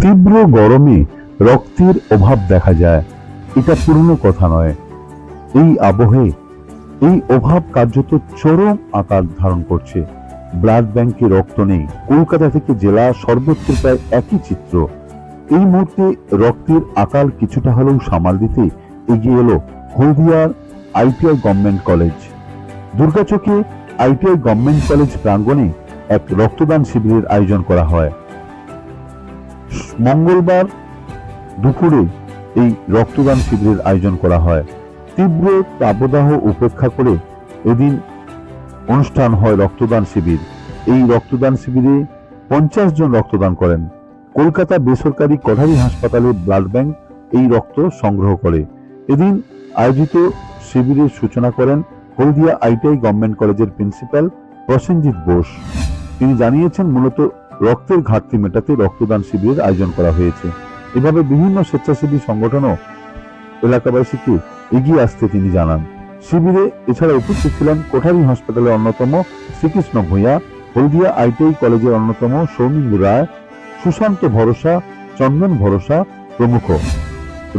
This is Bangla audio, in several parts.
তীব্র গরমে রক্তের অভাব দেখা যায়। এটা পুরনো কথা নয়। এই আবহে এই অভাব কার্যত চরম আকার ধারণ করছে। ব্লাড ব্যাংকে রক্ত নেই। কলকাতা থেকে জেলা সর্বত্র প্রায় একই চিত্র। এই মুহূর্তে রক্তের আকাল কিছুটা হলেও সামাল দিতে এগিয়ে এলো হলদিয়ার আইটিআই গভর্নমেন্ট কলেজ। দুর্গাচকে আইটিআই গভর্নমেন্ট কলেজ প্রাঙ্গণে এক রক্তদান শিবিরের আয়োজন করা হয়। মঙ্গলবার দুপুরে এই রক্তদান শিবিরের আয়োজন করা হয়। তীব্র তাপদাহ উপেক্ষা করে এদিন অনুষ্ঠান হয় রক্তদান শিবির। এই রক্তদান শিবিরে পঞ্চাশ জন রক্তদান করেন। কলকাতা বেসরকারি কঠারি হাসপাতালে ব্লাড ব্যাংক এই রক্ত সংগ্রহ করে। এদিন আয়োজিত শিবিরের সূচনা করেন হলদিয়া আইটিআই গভর্নমেন্ট কলেজের প্রিন্সিপাল প্রসেনজিৎ বোস। তিনি জানিয়েছেন, মূলত রক্তের ঘাটতি মেটাতে রক্তদান শিবিরের আয়োজন করা হয়েছে। এভাবে বিভিন্ন স্বেচ্ছাসেবী সংগঠনও এলাকাবাসীকে এগিয়ে আসতে তিনি জানান। শিবিরে এছাড়া উপস্থিত ছিলেন কোঠারি হাসপাতালের অন্যতম শ্রীকৃষ্ণ ভূঁইয়া হলদিয়া আইটিআই কলেজের অন্যতম সৌমিন্দু রায় সুশান্ত ভরসা চন্দন ভরসা প্রমুখ।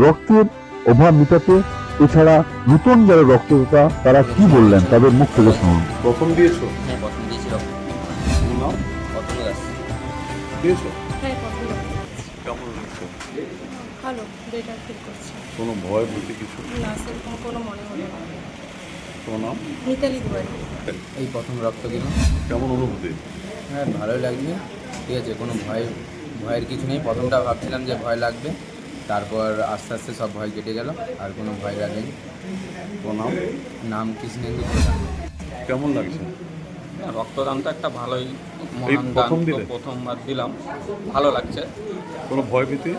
রক্তের অভাব মেটাতে এছাড়া নতুন যারা রক্তদাতা তারা কি বললেন? তাদের মুখ থেকে শুনুন। প্রথম দিয়েছ? হ্যাঁ প্রথম দিয়েছিল তোমার হ্যাঁ পছন্দ কেমন লাগছে? ভালো বেটার ফিল করছি। কোনো ভয় ভীতি কিছু? না সেরকম কোনো মনে হলো না তোমার নাম? মিতালি দুয়ারি এই প্রথম রক্ত দিলাম। কেমন অনুভূতি? হ্যাঁ ভালোই লাগছে। ঠিক আছে কোনো ভয় ভয়ের কিছু নেই। প্রথমটা ভাবছিলাম যে ভয় লাগবে। তারপর আস্তে আস্তে সব ভয় কেটে গেল আর কোনো ভয় লাগেনি। নাম? নাম কৃষ্ণেন্দু প্রধান। কেমন লাগছে? হ্যাঁ, রক্তদান তো একটা ভালোই মহান দান প্রথম তো দিলে? প্রথমবার দিলাম। ভালো লাগছে। কোনো ভয় ভীতি?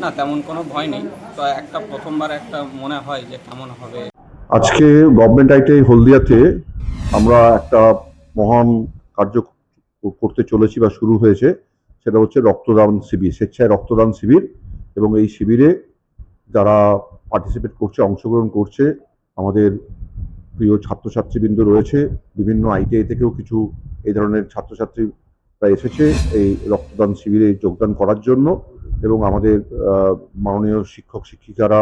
না তেমন কোনো ভয় নেই। তো একটা প্রথমবার একটা মনে হয় যে কেমন হবে। আজকে গভর্নমেন্ট আইটিআই হলদিয়াতে আমরা একটা মহান কার্য করতে চলেছি বা শুরু হয়েছে। সেটা হচ্ছে রক্তদান শিবির স্বেচ্ছায় রক্তদান শিবির। এবং এই শিবিরে যারা পার্টিসিপেট করছে অংশগ্রহণ করছে আমাদের প্রিয় ছাত্রছাত্রীবৃন্দ রয়েছে, বিভিন্ন আইটিআই থেকেও কিছু এই ধরনের ছাত্রছাত্রীরা এসেছে এই রক্তদান শিবিরে যোগদান করার জন্য এবং আমাদের মাননীয় শিক্ষক শিক্ষিকারা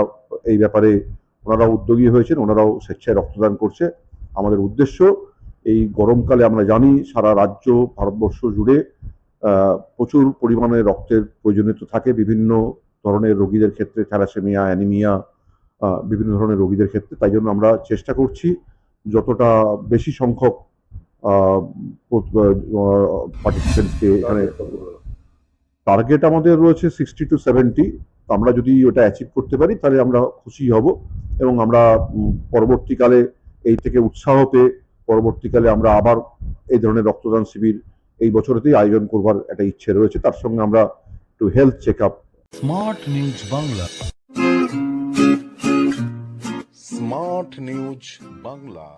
এই ব্যাপারে ওনারাও উদ্যোগী হয়েছেন, ওনারাও স্বেচ্ছায় রক্তদান করছে। আমাদের উদ্দেশ্য, এই গরমকালে আমরা জানি সারা রাজ্য, ভারতবর্ষ জুড়ে প্রচুর পরিমাণে রক্তের প্রয়োজনীয়তা থাকে। বিভিন্ন ধরনের রোগীদের ক্ষেত্রে থ্যালাসেমিয়া, অ্যানিমিয়া বিভিন্ন ধরনের রোগীদের ক্ষেত্রে। তাই জন্য আমরা চেষ্টা করছি যতটা বেশি সংখ্যক পার্টিসিপেন্টসকে এখানে টার্গেট আমাদের রয়েছে সিক্সটি টু সেভেন্টি আমরা যদি ওটা অ্যাচিভ করতে পারি, তাহলে আমরা খুশি হব এবং আমরা পরবর্তীকালে এই থেকে উৎসাহ পেয়ে পরবর্তীকালে আমরা আবার এই ধরনের রক্তদান শিবির এই বছরেতেই আয়োজন করবার একটা ইচ্ছে রয়েছে। তার সঙ্গে আমরা একটু health check up smart news Bangla smart news Bangla.